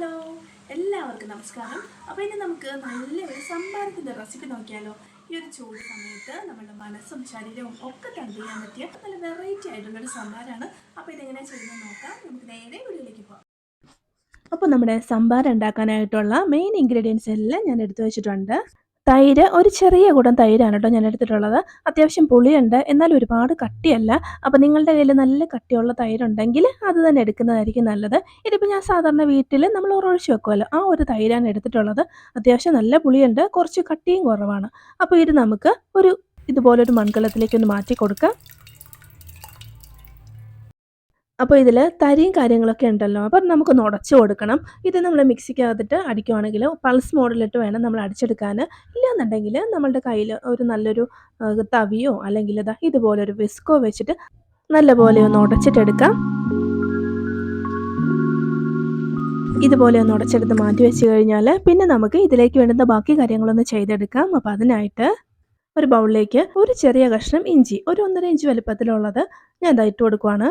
Hello. എല്ലാവർക്കും നമസ്കാരം. അപ്പോൾ ഇനി നമുക്ക് നല്ല ഒരു സംഭാരത്തിന്റെ റെസിപ്പി നോക്കിയാലോ? ഈ ഒരു ചൂട് സമയത്ത് നമ്മുടെ മനസ്സും ശരീരവും ഒക്കെ തണുപ്പിക്കാൻ പറ്റിയ നല്ല വെറൈറ്റി ആയിട്ടുള്ള ഒരു സംഭാരമാണ് അപ്പോൾ ഇതെങ്ങനെ ചെയ്യുന്നത് നോക്കാം. നമുക്ക് നേരെ വീഡിയോയിലേക്ക് പോകാം അപ്പോൾ നമ്മുടെ സംഭാരം ഉണ്ടാക്കാനായിട്ടുള്ള മെയിൻ ഇൻഗ്രീഡിയൻസ് എല്ലാം ഞാൻ എടുത്തു വെച്ചിട്ടുണ്ട്. തൈര് ഒരു ചെറിയ കൂടം തൈരാണ് കേട്ടോ ഞാൻ എടുത്തിട്ടുള്ളത്. അത്യാവശ്യം പുളിയുണ്ട് എന്നാൽ ഒരുപാട് കട്ടിയല്ല. അപ്പോൾ നിങ്ങളുടെ കയ്യിൽ നല്ല കട്ടിയുള്ള തൈരുണ്ടെങ്കിൽ അത് തന്നെ എടുക്കുന്നതായിരിക്കും നല്ലത്. ഇതിപ്പോൾ ഞാൻ സാധാരണ വീട്ടിൽ നമ്മൾ ഉറൊഴിച്ച് വെക്കുമല്ലോ ആ ഒരു തൈരാണ് എടുത്തിട്ടുള്ളത്. അത്യാവശ്യം നല്ല പുളിയുണ്ട് കുറച്ച് കട്ടിയും കുറവാണ്. അപ്പോൾ ഇത് നമുക്ക് ഒരു ഇതുപോലൊരു മൺകലത്തിലേക്ക് ഒന്ന് മാറ്റി കൊടുക്കാം. അപ്പോൾ ഇതിൽ തരിയും കാര്യങ്ങളൊക്കെ ഉണ്ടല്ലോ. അപ്പം നമുക്കൊന്ന് ഉടച്ചു കൊടുക്കണം. ഇത് നമ്മൾ മിക്സിക്കകത്തിട്ട് അടിക്കുവാണെങ്കിൽ പൾസ് മോഡലിട്ട് വേണം നമ്മൾ അടിച്ചെടുക്കാൻ ഇല്ലാന്നുണ്ടെങ്കിൽ നമ്മളുടെ കയ്യിൽ ഒരു നല്ലൊരു തവിയോ അല്ലെങ്കിൽ ഇതാ ഇതുപോലൊരു വിസ്കോ വെച്ചിട്ട് നല്ലപോലെ ഒന്ന് ഉടച്ചിട്ടെടുക്കാം. ഇതുപോലെ ഒന്ന് ഉടച്ചെടുത്ത് മാറ്റി വെച്ച് കഴിഞ്ഞാൽ പിന്നെ നമുക്ക് ഇതിലേക്ക് വേണ്ടുന്ന ബാക്കി കാര്യങ്ങളൊന്ന് ചെയ്തെടുക്കാം. അപ്പോൾ അതിനായിട്ട് ഒരു ബൗളിലേക്ക് ഒരു ചെറിയ കഷ്ണം ഇഞ്ചി ഒരു ഒന്നര ഇഞ്ച് വലുപ്പത്തിലുള്ളത് ഞാൻ ഇതായിട്ട് കൊടുക്കുവാണ്.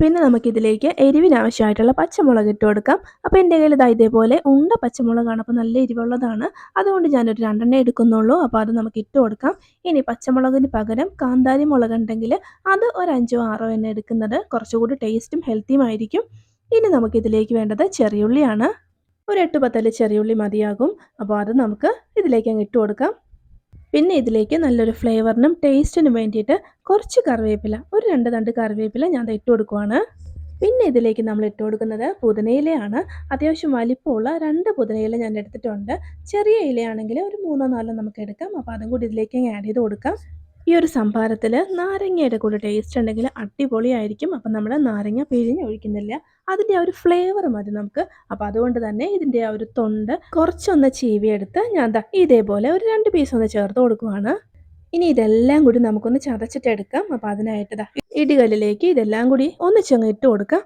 പിന്നെ നമുക്കിതിലേക്ക് എരിവിനാവശ്യമായിട്ടുള്ള പച്ചമുളക് ഇട്ട് കൊടുക്കാം. അപ്പോൾ എന്റെ കയ്യിൽ ഇതാ ഇതേപോലെ ഉണ്ട പച്ചമുളകാണ്. അപ്പോൾ നല്ല എരിവുള്ളതാണ്. അതുകൊണ്ട് ഞാനൊരു രണ്ടെണ്ണം എടുക്കുന്നുള്ളൂ. അപ്പോൾ അത് നമുക്ക് ഇട്ട് കൊടുക്കാം. ഇനി പച്ചമുളകിന് പകരം കാന്താരി മുളക് ഉണ്ടെങ്കിൽ അത് ഒരു അഞ്ചോ ആറോ എണ്ണ എടുക്കുന്നത് കുറച്ചുകൂടി ടേസ്റ്റും ഹെൽത്തിയും ആയിരിക്കും. ഇനി നമുക്കിതിലേക്ക് വേണ്ടത് ചെറിയുള്ളിയാണ്. ഒരു എട്ട് പത്തൽ ചെറിയുള്ളി മതിയാകും. അപ്പോൾ അത് നമുക്ക് ഇതിലേക്ക് അങ്ങ് ഇട്ട് കൊടുക്കാം. പിന്നെ ഇതിലേക്ക് നല്ലൊരു ഫ്ലേവറിനും ടേസ്റ്റിനും വേണ്ടിയിട്ട് കുറച്ച് കറിവേപ്പില ഒരു രണ്ട് തണ്ട് കറിവേപ്പില ഞാൻ ഇട്ട് കൊടുക്കുവാണ്. പിന്നെ ഇതിലേക്ക് നമ്മൾ ഇട്ട് കൊടുക്കുന്നത് പുതിനയിലയാണ് അത്യാവശ്യം വലിപ്പമുള്ള രണ്ട് പുതിനയില ഞാൻ എടുത്തിട്ടുണ്ട്. ചെറിയ ഇലയാണെങ്കിൽ ഒരു മൂന്നോ നാലോ നമുക്ക് എടുക്കാം. അപ്പോൾ അതും കൂടി ഇതിലേക്ക് ആഡ് ചെയ്ത് കൊടുക്കാം. ഈ ഒരു സംഭാരത്തിൽ നാരങ്ങയുടെ കൂടെ ടേസ്റ്റ് ഉണ്ടെങ്കിൽ അടിപൊളിയായിരിക്കും. അപ്പം നമ്മൾ നാരങ്ങ പിഴിഞ്ഞ് ഒഴിക്കുന്നില്ല. അതിന്റെ ആ ഒരു ഫ്ലേവർ മതി നമുക്ക്. അപ്പം അതുകൊണ്ട് തന്നെ ഇതിന്റെ ആ ഒരു തൊണ്ട് കുറച്ചൊന്ന് ചീവിയെടുത്ത് ഞാൻ ദാ ഇതേപോലെ ഒരു രണ്ട് പീസ് ഒന്ന് ചേർത്ത് കൊടുക്കുവാണ്. ഇനി ഇതെല്ലാം കൂടി നമുക്കൊന്ന് ചതച്ചിട്ടെടുക്കാം. അപ്പം അതിനായിട്ട് ദാ ഇടികല്ലിലേക്ക് ഇതെല്ലാം കൂടി ഒന്നിച്ചങ്ങ് ഇട്ട് കൊടുക്കാം.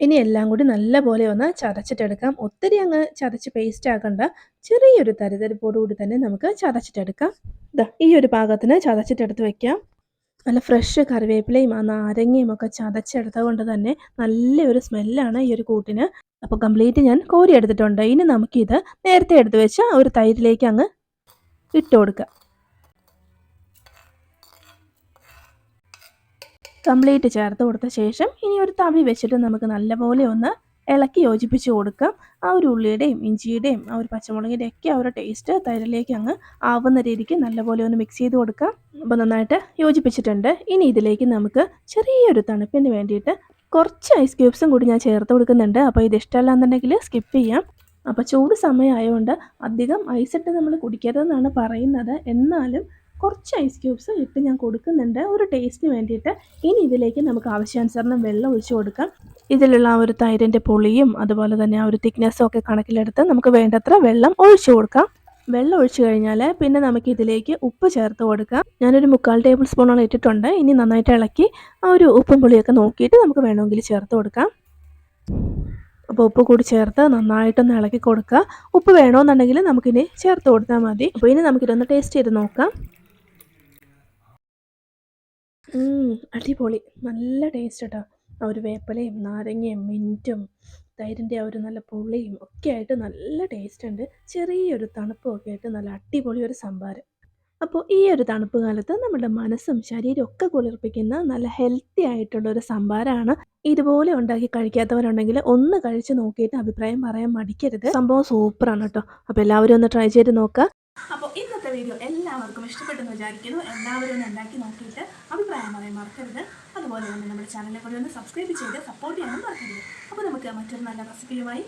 ഇനി എല്ലാം കൂടി നല്ലപോലെ ഒന്ന് ചതച്ചിട്ടെടുക്കാം. ഒത്തിരി അങ്ങ് ചതച്ച് പേസ്റ്റ് ആക്കണ്ട. ചെറിയൊരു തരിതരിപ്പോടുകൂടി തന്നെ നമുക്ക് ചതച്ചിട്ടെടുക്കാം. ദാ ഈ ഒരു പാകത്തിന് ചതച്ചിട്ടെടുത്ത് വെക്കാം. നല്ല ഫ്രഷ് കറിവേപ്പിലയും ആ നാരങ്ങയും ഒക്കെ ചതച്ചെടുത്തത് കൊണ്ട് തന്നെ നല്ലൊരു സ്മെല്ലാണ് ഈ ഒരു കൂട്ടിന്. അപ്പോൾ കംപ്ലീറ്റ് ഞാൻ കോരി എടുത്തിട്ടുണ്ട്. ഇനി നമുക്കിത് നേരത്തെ എടുത്ത് വെച്ച ഒരു തൈരിലേക്ക് അങ്ങ് ഇട്ട് കംപ്ലീറ്റ് ചേർത്ത് കൊടുത്ത ശേഷം ഇനി ഒരു തവി വെച്ചിട്ട് നമുക്ക് നല്ലപോലെ ഒന്ന് ഇളക്കി യോജിപ്പിച്ച് കൊടുക്കാം. ആ ഒരു ഉള്ളിയുടെയും ഇഞ്ചിയുടെയും ആ ഒരു പച്ചമുളകിന്റെ ഒക്കെ ആ ഒരു ടേസ്റ്റ് തൈരിലേക്ക് അങ്ങ് ആവുന്ന രീതിക്ക് നല്ലപോലെ ഒന്ന് മിക്സ് ചെയ്ത് കൊടുക്കാം. അപ്പോൾ നന്നായിട്ട് യോജിപ്പിച്ചിട്ടുണ്ട്. ഇനി ഇതിലേക്ക് നമുക്ക് ചെറിയൊരു തണുപ്പിന് വേണ്ടിയിട്ട് കുറച്ച് ഐസ് ക്യൂബ്സും കൂടി ഞാൻ ചേർത്ത് കൊടുക്കുന്നുണ്ട്. അപ്പോൾ ഇത് ഇഷ്ടമല്ല എന്നുണ്ടെങ്കിൽ സ്കിപ്പ് ചെയ്യാം. അപ്പോൾ ചൂട് സമയമായതുകൊണ്ട് അധികം ഐസ് ഇട്ട് നമ്മൾ കുടിക്കരുതെന്നാണ് പറയുന്നത്. എന്നാലും കുറച്ച് ഐസ് ക്യൂബ്സ് ഇട്ട് ഞാൻ കൊടുക്കുന്നുണ്ട്. ഒരു ടേസ്റ്റിന് വേണ്ടിയിട്ട്. ഇനി ഇതിലേക്ക് നമുക്ക് ആവശ്യാനുസരണം വെള്ളം ഒഴിച്ചു കൊടുക്കാം. ഇതിലുള്ള ആ ഒരു തൈരിന്റെ പുളിയും അതുപോലെ തന്നെ ആ ഒരു തിക്നെസ്സും ഒക്കെ കണക്കിലെടുത്ത് നമുക്ക് വേണ്ടത്ര വെള്ളം ഒഴിച്ചു കൊടുക്കാം. വെള്ളം ഒഴിച്ചു കഴിഞ്ഞാൽ പിന്നെ നമുക്ക് ഇതിലേക്ക് ഉപ്പ് ചേർത്ത് കൊടുക്കാം. ഞാനൊരു മുക്കാൽ ടേബിൾ സ്പൂണോളം ഇട്ടിട്ടുണ്ട്. ഇനി നന്നായിട്ട് ഇളക്കി ആ ഒരു ഉപ്പും പുളിയൊക്കെ നോക്കിയിട്ട് നമുക്ക് വേണമെങ്കിൽ ചേർത്ത് കൊടുക്കാം. അപ്പോൾ ഉപ്പ് കൂടി ചേർത്ത് നന്നായിട്ടൊന്ന് ഇളക്കി കൊടുക്കുക. ഉപ്പ് വേണമെന്നുണ്ടെങ്കിൽ നമുക്കിനി ചേർത്ത് കൊടുത്താൽ മതി. അപ്പോൾ ഇനി നമുക്കിതൊന്ന് ടേസ്റ്റ് ചെയ്ത് നോക്കാം. ഉം, അടിപൊളി. നല്ല ടേസ്റ്റ് കേട്ടോ ആ ഒരു വേപ്പിലയും നാരങ്ങയും മിന്റും തൈരിന്റെ ആ ഒരു നല്ല പുളിയും ഒക്കെ ആയിട്ട് നല്ല ടേസ്റ്റ് ഉണ്ട്. ചെറിയൊരു തണുപ്പും ഒക്കെ ആയിട്ട് നല്ല അടിപൊളി ഒരു സംഭാരം അപ്പോൾ ഈ ഒരു തണുപ്പ് കാലത്ത് നമ്മുടെ മനസ്സും ശരീരവും ഒക്കെ കുളിർപ്പിക്കുന്ന നല്ല ഹെൽത്തി ആയിട്ടുള്ള ഒരു സംഭാരമാണ് ഇതുപോലെ ഉണ്ടാക്കി കഴിക്കാത്തവരുണ്ടെങ്കിൽ ഒന്ന് കഴിച്ച് നോക്കിയിട്ട് അഭിപ്രായം പറയാൻ മടിക്കരുത്. സംഭവം സൂപ്പറാണ് കേട്ടോ അപ്പോൾ എല്ലാവരും ഒന്ന് ട്രൈ ചെയ്ത് നോക്കുക അപ്പോൾ ഇന്നത്തെ വീഡിയോ എല്ലാവർക്കും ഇഷ്ടപ്പെട്ടെന്ന് വിചാരിക്കുന്നു. എല്ലാവരും ഒന്ന് ഉണ്ടാക്കി നോക്കിയിട്ട് അഭിപ്രായം പറയാൻ മറക്കരുത്. അതുപോലെ തന്നെ നമ്മുടെ ചാനലിനെ കൂടി ഒന്ന് സബ്സ്ക്രൈബ് ചെയ്ത് സപ്പോർട്ട് ചെയ്യാനും മറക്കരുത്. അപ്പോൾ നമുക്ക് മറ്റൊരു നല്ല റെസിപ്പിയുമായി